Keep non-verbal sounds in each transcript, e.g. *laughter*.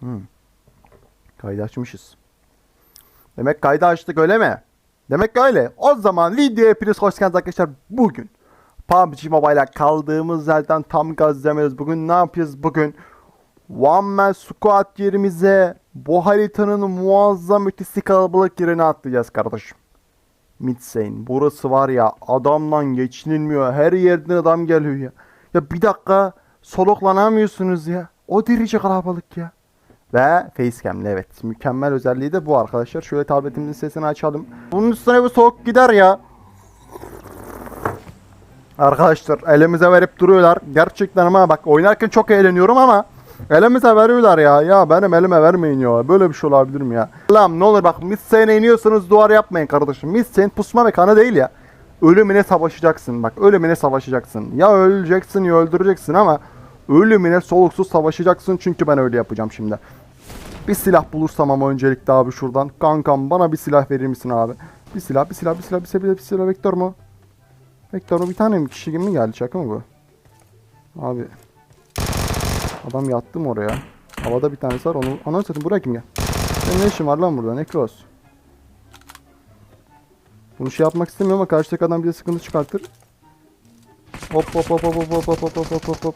Hmm. Kaydı açmışız. Demek kaydı açtık öyle mi? Demek öyle. O zaman videoya hepiniz hoş geldiniz arkadaşlar. Bugün PUBG Mobile'a kaldığımız yerden tam gaz demeyiz. Bugün ne yapıyoruz bugün? One Man Squad yerimize bu haritanın muazzam ötesi kalabalık yerine atlayacağız kardeşim. Midsane. Burası var ya adamla geçinilmiyor. Her yerden adam geliyor ya. Ya bir dakika soluklanamıyorsunuz ya. O derece kalabalık ya. Ve facecam'le evet. Mükemmel özelliği de bu arkadaşlar. Şöyle tabletimizin sesini açalım. Bunun üstüne bir soğuk gider ya. Arkadaşlar elimize verip duruyorlar. Gerçekten ama bak oynarken çok eğleniyorum ama elimize veriyorlar ya. Ya benim elime vermeyin ya. Böyle bir şey olabilir mi ya? Lan ne olur bak Midsayne'e iniyorsanız duvar yapmayın kardeşim. Midsayne pusma mekanı değil ya. Ölümüne savaşacaksın bak. Ölümüne savaşacaksın. Ya öleceksin ya öldüreceksin ama ölümüne soluksuz savaşacaksın. Çünkü ben öyle yapacağım şimdi. Bir silah bulursam ama öncelikle abi şuradan. Kankam bana bir silah verir misin abi? Bir silah, bir silah, bir silah, bir silah, bir silah, bir silah. Vektör mu? Vektör mu? Bir tane mi? Kişi gibi mi geldi? Şaka mı bu? Abi. Adam yattı mı oraya? Havada bir tanesi var. Onu anons satayım. Buraya kim gel? Senin ne işin var lan burada? Nekros. Bunu şey yapmak istemiyorum ama karşıdaki adam bize sıkıntı çıkartır. Hop hop hop hop hop hop hop hop hop hop hop.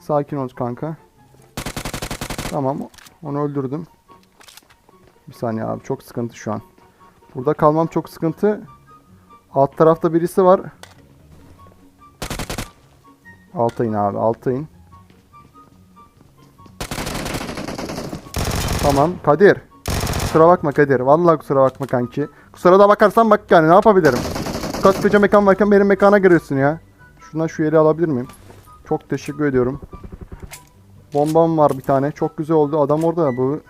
Sakin ol kanka. Tamam. Onu öldürdüm. Bir saniye abi çok sıkıntı şu an. Burada kalmam çok sıkıntı. Alt tarafta birisi var. Alta in abi alta in. Tamam Kadir. Kusura bakma Kadir. Vallahi kusura bakma kanki. Kusura da bakarsan bak yani ne yapabilirim. Koskoca mekan varken benim mekana giriyorsun ya. Şundan şu yeri alabilir miyim? Çok teşekkür ediyorum. Bombam var bir tane. Çok güzel oldu. Adam orada bu.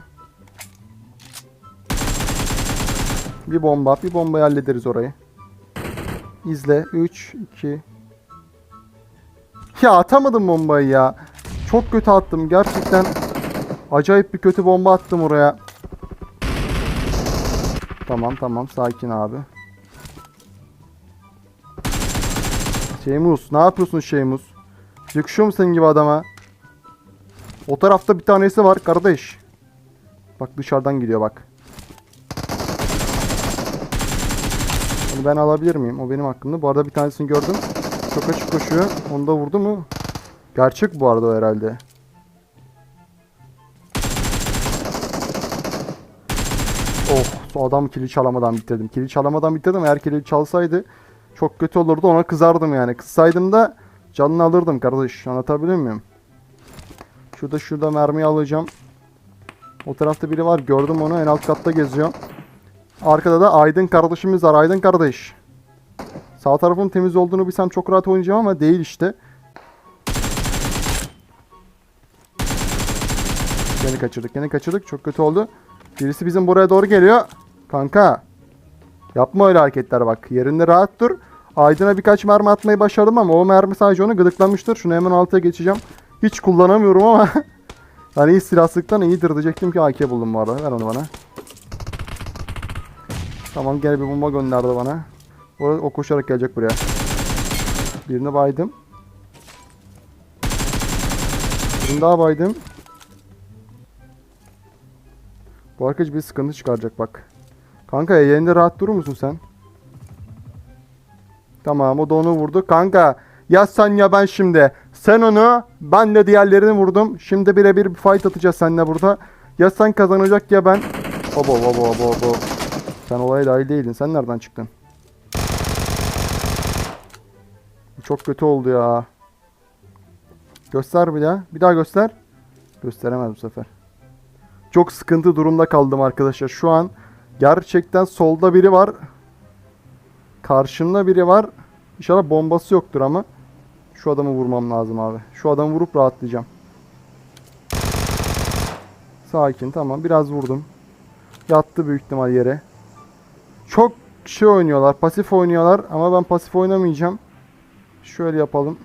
Bir bomba. Bir bombayı hallederiz orayı. İzle. 3, 2. Ya atamadım bombayı ya. Çok kötü attım. Gerçekten acayip bir kötü bomba attım oraya. Tamam tamam. Sakin abi. Şeymus. Ne yapıyorsun Şeymus? Yakışıyor mu senin gibi adama? O tarafta bir tanesi var kardeş. Bak dışarıdan gidiyor bak. Onu ben alabilir miyim? O benim hakkımda. Bu arada bir tanesini gördüm. Çok açık koşuyor. Onu da vurdu mu? Gerçek bu arada herhalde. O adam kili çalamadan bitirdim. Kili çalamadan bitirdim. Eğer kili çalsaydı çok kötü olurdu. Ona kızardım yani. Kızsaydım da canını alırdım kardeş. Anlatabiliyor muyum? Şurada şurada mermi alacağım. O tarafta biri var. Gördüm onu. En alt katta geziyor. Arkada da Aydın kardeşimiz var. Aydın kardeş. Sağ tarafın temiz olduğunu bilsem çok rahat oynayacağım ama değil işte. Yine kaçırdık. Yine kaçırdık. Çok kötü oldu. Birisi bizim buraya doğru geliyor. Kanka. Yapma öyle hareketler bak. Yerinde rahat dur. Aydın'a birkaç mermi atmayı başardım ama o mermi sadece onu gıdıklamıştır. Şunu hemen altıya geçeceğim. Hiç kullanamıyorum ama. *laughs* hani iyi silahsızlıktan iyidir diyecektim ki AK buldum bu arada. Ver onu bana. Tamam gene bir bomba gönderdi bana. O, o koşarak gelecek buraya. Birini baydım. Birini daha baydım. Bu arkadaş bir sıkıntı çıkaracak bak. Kanka yerinde rahat durur musun sen? Tamam o da onu vurdu. Kanka ya sen ya ben şimdi. Sen onu ben de diğerlerini vurdum. Şimdi birebir bir fight atacağız seninle burada. Ya sen kazanacak ya ben. Baba baba baba baba. Sen olaya dahil değildin. Sen nereden çıktın? Çok kötü oldu ya. Göster bir daha. Bir daha göster. Gösteremez bu sefer. Çok sıkıntı durumda kaldım arkadaşlar. Şu an gerçekten solda biri var. Karşımda biri var. İnşallah bombası yoktur ama. Şu adamı vurmam lazım abi. Şu adamı vurup rahatlayacağım. Sakin tamam. Biraz vurdum. Yattı büyük ihtimal yere. Çok şey oynuyorlar. Pasif oynuyorlar. Ama ben pasif oynamayacağım. Şöyle yapalım.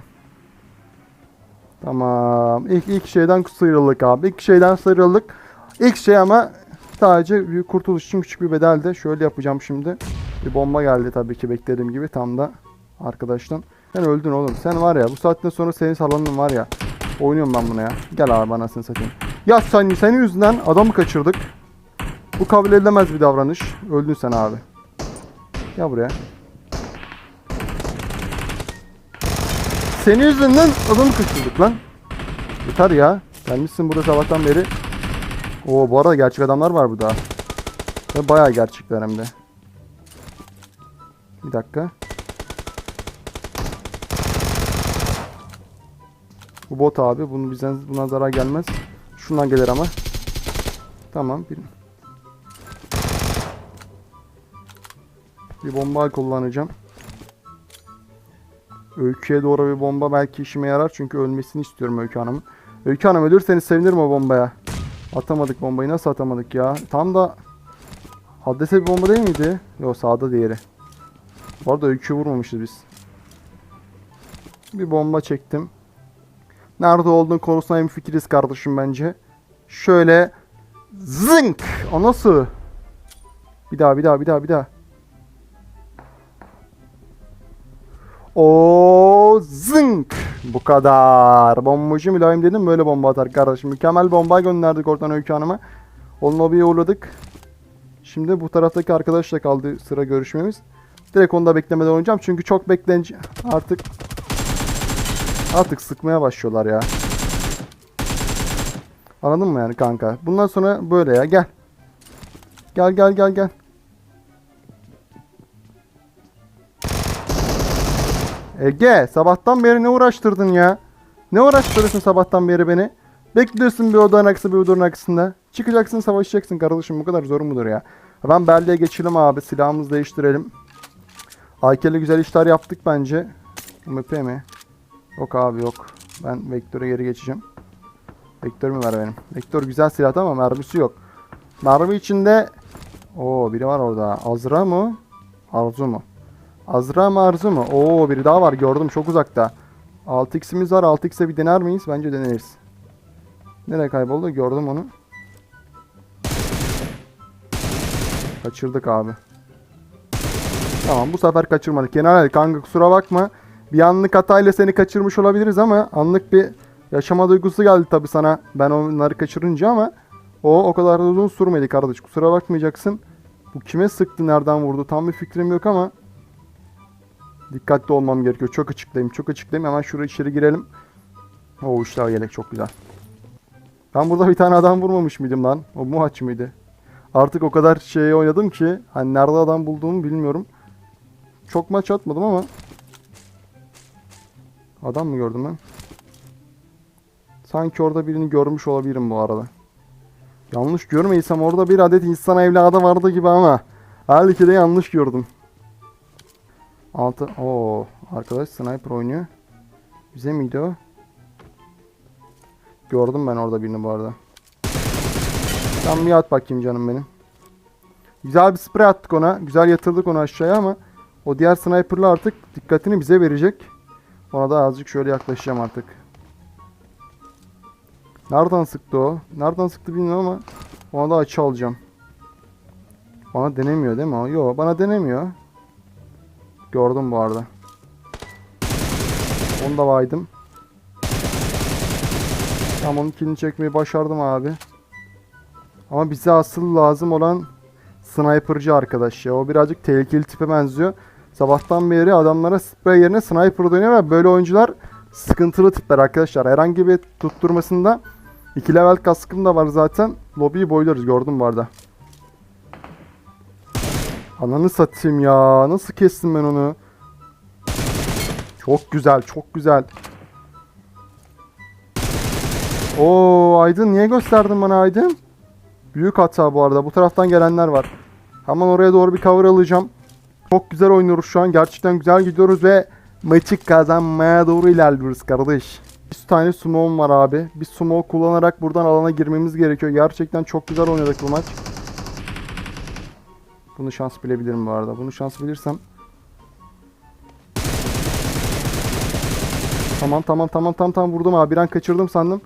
Tamam. İlk, ilk şeyden sıyrıldık abi. İlk şeyden sıyrıldık. İlk şey ama sadece bir kurtuluş için küçük bir bedelde. Şöyle yapacağım şimdi. Bir bomba geldi tabii ki beklediğim gibi tam da arkadaştan. Sen öldün oğlum. Sen var ya bu saatten sonra senin salonun var ya. Oynuyorum ben buna ya. Gel abi anasını satayım. Ya sen, senin yüzünden adamı kaçırdık. Bu kabul edilemez bir davranış. Öldün sen abi. Gel buraya. Senin yüzünden adamı kaçırdık lan. Yeter ya. Gelmişsin burada sabahtan beri. Oo bu arada gerçek adamlar var burada. Ve bayağı gerçekler hem de. Bir dakika. Bu bot abi. Bunu bizden buna zarar gelmez. Şundan gelir ama. Tamam. Bir, bir bomba kullanacağım. Öykü'ye doğru bir bomba belki işime yarar. Çünkü ölmesini istiyorum Öykü Hanım'ın. Öykü Hanım ölürseniz sevinirim o bombaya. Atamadık bombayı. Nasıl atamadık ya? Tam da adrese bir bomba değil miydi? Yok sağda diğeri. Bu arada Öykü'yü vurmamışız biz. Bir bomba çektim. Nerede olduğun konusunda fikiriz kardeşim bence. Şöyle zınk. O nasıl? Bir daha bir daha bir daha bir daha. O zınk. *laughs* Bu kadar. Bombacı mülayim dedim böyle bomba atar kardeşim. Mükemmel bomba gönderdik oradan Öykü Hanım'a. Onun lobiye uğurladık. Şimdi bu taraftaki arkadaşla kaldı sıra görüşmemiz. Direkt onu da beklemeden oynayacağım. Çünkü çok beklence artık artık sıkmaya başlıyorlar ya. Anladın mı yani kanka? Bundan sonra böyle ya gel. Gel gel gel gel. Ege sabahtan beri ne uğraştırdın ya? Ne uğraştırıyorsun sabahtan beri beni? Bekliyorsun bir odanın arkası bir odanın arkasında. Çıkacaksın savaşacaksın kardeşim bu kadar zor mudur ya? Ben Belle'ye geçelim abi silahımızı değiştirelim. Aykel'e güzel işler yaptık bence. MP mi? Yok abi yok. Ben Vektör'e geri geçeceğim. Vektör mü var benim? Vektör güzel silah ama mermisi yok. Mermi içinde... Oo biri var orada. Azra mı? Arzu mu? Azra mı mu? Oo biri daha var gördüm çok uzakta. 6x'imiz var 6x'e bir dener miyiz? Bence deneriz. Nereye kayboldu? Gördüm onu. Kaçırdık abi. Tamam bu sefer kaçırmadık. Genel kanka kusura bakma. Bir anlık hatayla seni kaçırmış olabiliriz ama anlık bir yaşama duygusu geldi tabi sana ben onları kaçırınca ama o o kadar da uzun sürmedi kardeş. Kusura bakmayacaksın. Bu kime sıktı nereden vurdu tam bir fikrim yok ama dikkatli olmam gerekiyor. Çok açıklayayım çok açıklayayım. Hemen şuraya içeri girelim. O işler yelek çok güzel. Ben burada bir tane adam vurmamış mıydım lan? O muhaç mıydı? Artık o kadar şey oynadım ki hani nerede adam bulduğumu bilmiyorum. Çok maç atmadım ama Adam mı gördüm ben? Sanki orada birini görmüş olabilirim bu arada. Yanlış görmeysem orada bir adet insan evladı vardı gibi ama halbuki de yanlış gördüm. Altı. Oo, arkadaş sniper oynuyor. Bize miydi o? Gördüm ben orada birini bu arada. Sen bir at bakayım canım benim. Güzel bir sprey attık ona. Güzel yatırdık onu aşağıya ama o diğer sniper'la artık dikkatini bize verecek. Ona da azıcık şöyle yaklaşacağım artık. Nereden sıktı o? Nereden sıktı bilmiyorum ama ona da açı alacağım. Bana denemiyor değil mi o? Yok bana denemiyor. Gördüm bu arada. Onu da baydım. Tamam onun kilini çekmeyi başardım abi. Ama bize asıl lazım olan sniperci arkadaş ya. O birazcık tehlikeli tipe benziyor. Sabahtan beri adamlara sprey yerine sniper dönüyor ve böyle oyuncular sıkıntılı tipler arkadaşlar. Herhangi bir tutturmasında 2 level kaskım da var zaten. Lobiyi boylarız gördüm bu arada. Ananı satayım ya. Nasıl kestim ben onu? Çok güzel, çok güzel. Oo Aydın niye gösterdin bana Aydın? Büyük hata bu arada. Bu taraftan gelenler var. Hemen oraya doğru bir cover alacağım. Çok güzel oynuyoruz şu an. Gerçekten güzel gidiyoruz ve maçı kazanmaya doğru ilerliyoruz kardeş. Bir tane sumo'm var abi. Bir sumo kullanarak buradan alana girmemiz gerekiyor. Gerçekten çok güzel oynadık bu maç. Bunu şans bilebilirim bu arada. Bunu şans bilirsem. Tamam tamam tamam tamam tamam vurdum abi. Bir an kaçırdım sandım.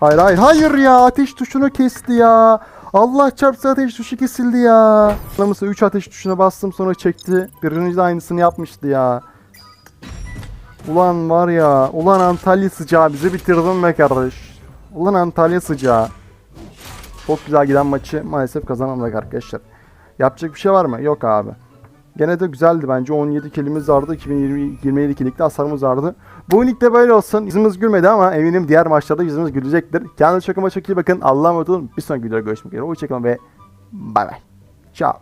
Hayır hayır hayır ya ateş tuşunu kesti ya. Allah çarpsa ateş tuşu kesildi ya. Anlamışsa 3 ateş tuşuna bastım sonra çekti. Birinci de aynısını yapmıştı ya. Ulan var ya. Ulan Antalya sıcağı bizi bitirdin be kardeş. Ulan Antalya sıcağı. Çok güzel giden maçı maalesef kazanamadık arkadaşlar. Yapacak bir şey var mı? Yok abi. Gene de güzeldi bence. 17 kilimiz vardı. 2020 27 kilikte hasarımız vardı. Bu ligde böyle olsun. Yüzümüz gülmedi ama eminim diğer maçlarda yüzümüz gülecektir. Kendinize çok ama çok iyi bakın. Allah'a emanet olun. Bir sonraki videoda görüşmek üzere. Hoşçakalın ve bay bay. Ciao.